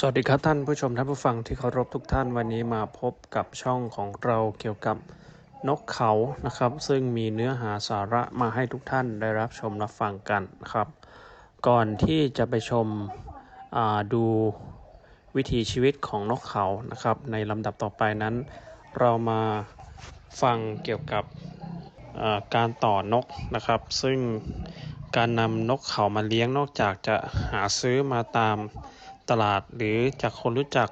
สวัสดีครับท่านผู้ชมท่านผู้ฟังที่เคารพทุกท่านวันนี้มาพบกับช่องของเราเกี่ยวกับนกเขานะครับ ซึ่งมีเนื้อหาสาระมาให้ทุกท่านได้รับชมรับฟังกันนะครับ ก่อนที่จะไปชมดูวิถีชีวิตของนกเขานะครับ ในลำดับต่อไปนั้น เรามาฟังเกี่ยวกับการต่อนกนะครับ ซึ่งการนำนกเขามาเลี้ยงนอกจากจะหาซื้อมาตาม ตลาดหรือจากคนรู้จัก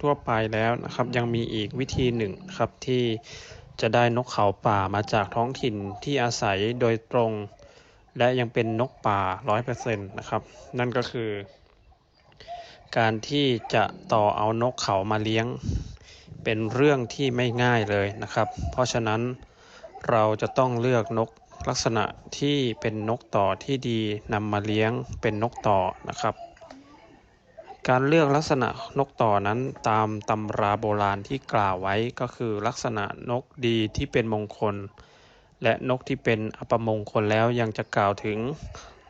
ทั่วไปแล้วนะครับ ยังมีอีกวิธีหนึ่งครับที่จะได้นกเขาป่ามาจากท้องถิ่นที่อาศัยโดยตรง และยังเป็นนกป่า 100%นะครับ นั่นก็คือ การที่จะต่อเอานกเขามาเลี้ยง เป็นเรื่องที่ไม่ง่ายเลยนะครับ เพราะฉะนั้นเราจะต้องเลือกนกลักษณะที่เป็นนกต่อที่ดีนำมาเลี้ยงเป็นนกต่อนะครับ การเลือกลักษณะนกต่อนั้นตามตำราโบราณที่กล่าวไว้ก็คือลักษณะนกดีที่เป็นมงคล และนกที่เป็นอัปมงคลแล้วยังจะกล่าวถึง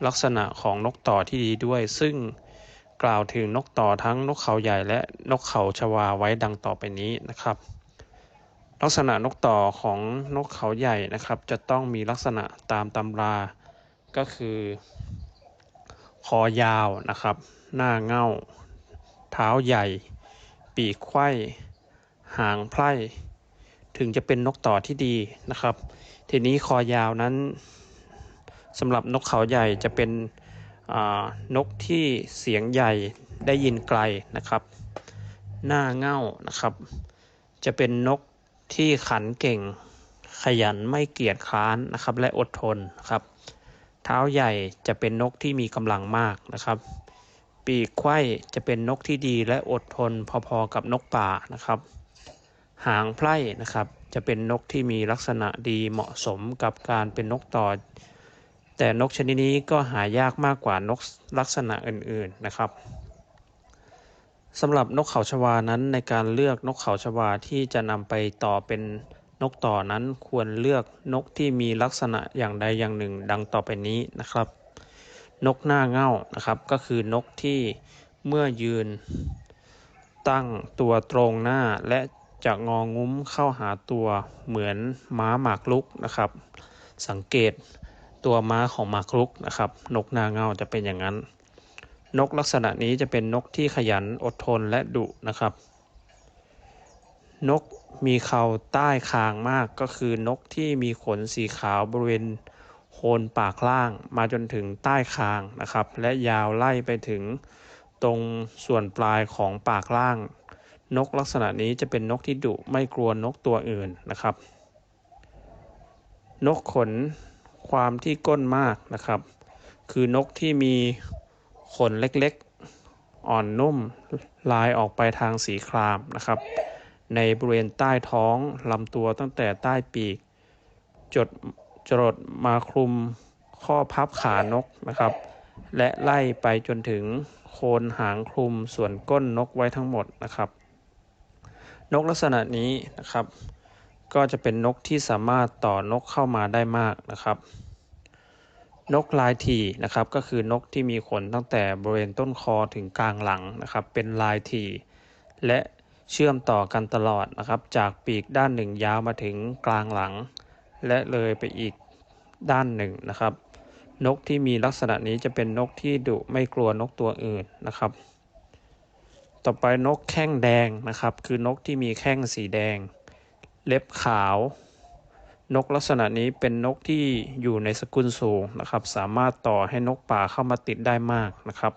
ลักษณะของนกต่อที่ดีด้วย ซึ่งกล่าวถึงนกต่อทั้งนกเขาใหญ่และนกเขาชวาไว้ดังต่อไปนี้นะครับ ลักษณะนกต่อของนกเขาใหญ่นะครับ จะต้องมีลักษณะตามตำราก็คือ คอยาวนะครับ หน้าเง่า เท้าใหญ่ ปีกไขว้ หางไพร่ถึงจะเป็นนกต่อที่ดีนะครับ ทีนี้คอยาวนั้นสำหรับนกเขาใหญ่จะเป็นนกที่เสียงใหญ่ได้ยินไกลนะครับ หน้าเง่านะครับ จะเป็นนกที่ขันเก่ง ขยันไม่เกียจคร้านนะครับ และอดทนครับ เท้าใหญ่จะเป็นนกที่มีกำลังมากนะครับ ปีกไขว้จะเป็นนกที่ดีและอดทนพอๆกับนกป่านะครับ หางไพร่นะครับ จะเป็นนกที่มีลักษณะดีเหมาะสมกับการเป็นนกต่อ แต่นกชนิดนี้ก็หายากมากกว่านกลักษณะอื่นๆนะครับสำหรับนกเขาชวานั้นในการเลือกนกเขาชวาที่จะนำไปต่อเป็นนกต่อนั้นควรเลือกนกที่มีลักษณะอย่างใดอย่างหนึ่ง ดังต่อไปนี้นะครับ นกหน้าเง่านะครับ ก็คือนกที่เมื่อยืน ตั้งตัวตรงหน้าและจะงองุ้มเข้าหาตัวเหมือนม้าหมากลุกนะครับ สังเกตตัวม้าของหมากลุกนะครับ นกหน้าเง่าจะเป็นอย่างนั้น นกลักษณะนี้จะเป็นนกที่ขยันอดทนและดุนะครับ นกมีเขาใต้คางมากก็คือนกที่มีขนสีขาวบริเวณ โคนปากล่างมาจนถึงใต้คางนะครับ และยาวไล่ไปถึงตรงส่วนปลายของปากล่าง นกลักษณะนี้จะเป็นนกที่ดุไม่กลัวนกตัวอื่นนะครับ นกขนความที่ก้นมากนะครับ คือนกที่มีขนเล็กๆ อ่อนนุ่มลายออกไปทางสีครามนะครับ ในบริเวณใต้ท้องลำตัวตั้งแต่ใต้ปีก จด จรดมาคลุมข้อพับขานกนะครับ และไล่ไปจนถึงโคนหางคลุมส่วนก้นนกไว้ทั้งหมดนะครับ นกลักษณะนี้นะครับ ก็จะเป็นนกที่สามารถต่อนกเข้ามาได้มากนะครับ นกลายทีนะครับ ก็คือนกที่มีขนตั้งแต่บริเวณต้นคอถึงกลางหลังนะครับ เป็นลายทีและเชื่อมต่อกันตลอดนะครับ จากปีกด้านหนึ่งยาวมาถึงกลางหลัง และเลยไปอีกด้านหนึ่งนะครับ นกที่มีลักษณะนี้จะเป็นนกที่ดุไม่กลัวนกตัวอื่นนะครับ ต่อไปนกแข้งแดงนะครับ คือนกที่มีแข้งสีแดง เล็บขาว นกลักษณะนี้เป็นนกที่อยู่ในสกุลสูงนะครับ สามารถต่อให้นกป่าเข้ามาติดได้มากนะครับ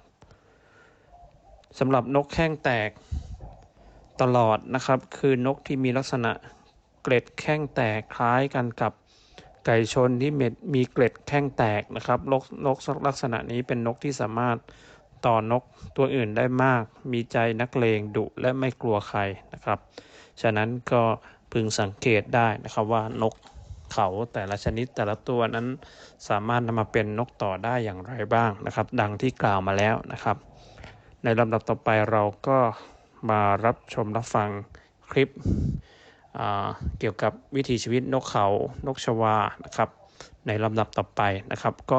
สำหรับนกแข้งแตกตลอดนะครับ คือนกที่มีลักษณะ เกล็ดแข้งแตกคล้ายกันกับไก่ชนที่เมีเกล็ดแข้งแตกนะครับนกนกลักษณะนี้เป็นนกที่สามารถต่อนกตัวอื่นได้มาก มีใจนักเลงดุและไม่กลัวใครนะครับ ฉะนั้นก็พึงสังเกตได้นะครับว่านกเขาแต่ละชนิดแต่ละตัวนั้นสามารถนำมาเป็นนกต่อได้อย่างไรบ้างนะครับ ดังที่กล่าวมาแล้วนะครับ ในลำดับต่อไปเราก็มารับชมรับฟังคลิป เกี่ยวกับวิถีชีวิตนกเขานกชวานะครับในลำดับต่อไปนะครับ ก็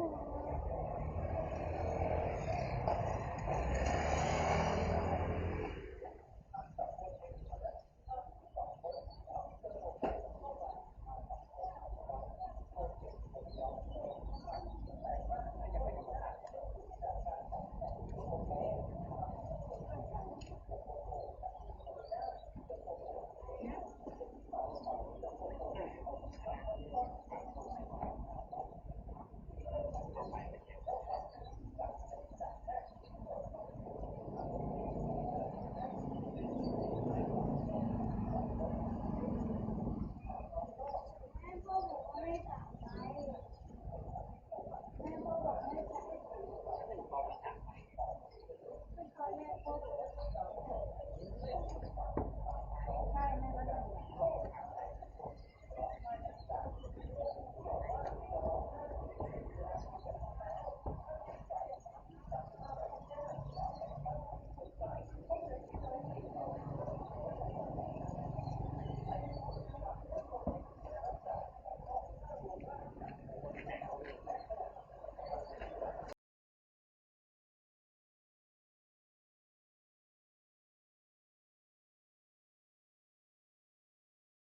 Oh,